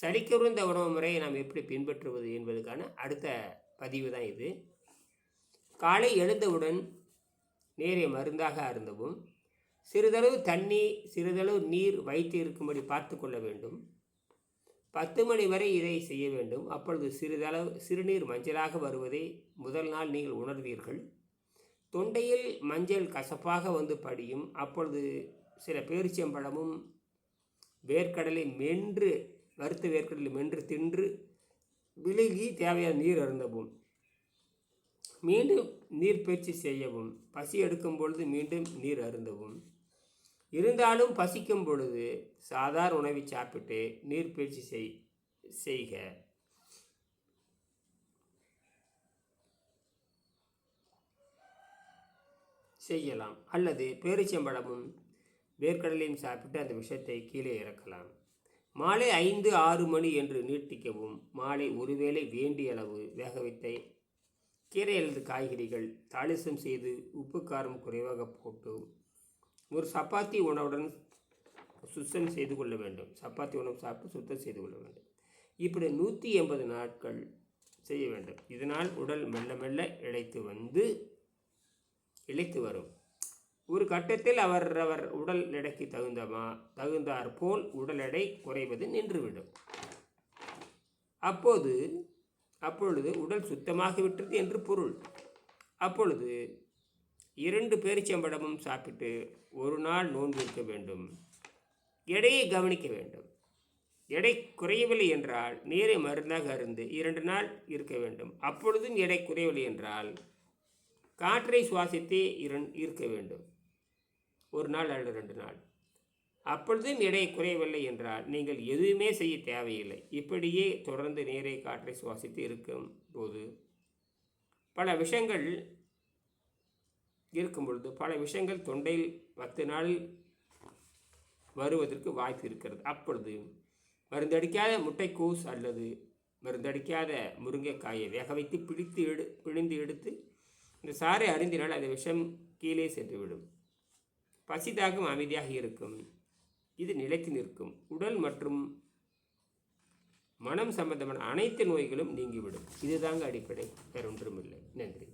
சளிக்குருந்த உணவு முறையை நாம் எப்படி பின்பற்றுவது என்பதுக்கான அடுத்த பதிவு தான் இது. காலை எழுந்தவுடன் நேரே மருந்தாக அருந்தவும் சிறிதளவு தண்ணி சிறிதளவு நீர் வைத்து இருக்கும்படி பார்த்து கொள்ள வேண்டும். பத்து மணி வரை இதை செய்ய வேண்டும். அப்பொழுது சிறிதளவு சிறுநீர் மஞ்சளாக வருவதை முதல் நாள் நீங்கள் உணர்வீர்கள். தொண்டையில் மஞ்சள் கசப்பாக வந்து படியும். அப்பொழுது சில பேரிச்சம்பழமும் வேர்க்கடலை மென்று வறுத்த வேர்க்கடலை மென்று தின்று விழுகி தேவையான நீர் அருந்தவும் மீண்டும் நீர் பயிற்சி செய்யவும் பசி எடுக்கும் பொழுது மீண்டும் நீர் அருந்தவும் இருந்தாலும் பசிக்கும் பொழுது சாதாரண உணவை சாப்பிட்டு நீர் பயிற்சி செய் செய்க. செய்யலாம். அல்லது பேரிச்சம்பழமும் வேர்க்கடலையும் சாப்பிட்டு அந்த விஷத்தை கீழே இறக்கலாம். மாலை ஐந்து ஆறு மணி என்று நீட்டிக்கவும் மாலை ஒருவேளை வேண்டிய அளவு வேக வைத்த கீரை அல்லது காய்கறிகள் தாளிசம் செய்து உப்பு காரம் குறைவாக போட்டு ஒரு சப்பாத்தி உணவுடன் சுத்தம் செய்து கொள்ள வேண்டும். சப்பாத்தி உணவு சாப்பிட்டு சுத்தம் செய்து கொள்ள வேண்டும். இப்படி நூற்றி எண்பது நாட்கள் செய்ய வேண்டும். இதனால் உடல் மெல்ல மெல்ல இழைத்து வந்து இழைத்து வரும். ஒரு கட்டத்தில் அவர் அவர் உடல் எடைக்கு தகுந்தமா தகுந்தார் போல் உடல் எடை குறைவது நின்றுவிடும். அப்போது அப்பொழுது உடல் சுத்தமாகிவிட்டது என்று பொருள். அப்பொழுது இரண்டு பேரிச்சம்படமும் சாப்பிட்டு ஒரு நாள் நோன்பு இருக்க வேண்டும். எடையை கவனிக்க வேண்டும். எடை குறையவில்லை என்றால் நீரை மருந்தாக அருந்து இரண்டு நாள் இருக்க வேண்டும். அப்பொழுதும் எடை குறையவில்லை என்றால் காற்றை சுவாசித்தே இருக்க வேண்டும். ஒரு நாள் அல்லது ரெண்டு நாள். அப்பொழுதும் எடை குறையவில்லை என்றால் நீங்கள் எதுவுமே செய்ய தேவையில்லை. இப்படியே தொடர்ந்து நீரை காற்றை சுவாசித்து இருக்கும் போது பல விஷயங்கள் இருக்கும் பொழுது பல விஷயங்கள் தொண்டையில் பத்து நாள் வருவதற்கு வாய்ப்பு இருக்கிறது. அப்பொழுது மருந்தடிக்காத முட்டைக்கூஸ் அல்லது மருந்தடிக்காத முருங்கைக்காயை வேக வைத்து பிடித்து எடு பிழிந்து எடுத்து இந்த சாறை அருந்தினால் அந்த விஷம் கீழே சென்றுவிடும். பசிதாகம் அமைதியாக இருக்கும். இது நிலைத்து நிற்கும். உடல் மற்றும் மனம் சம்பந்தமான அனைத்து நோய்களும் நீங்கிவிடும். இதுதாங்க அடிப்படை. வேறொன்றுமில்லை. நன்றி.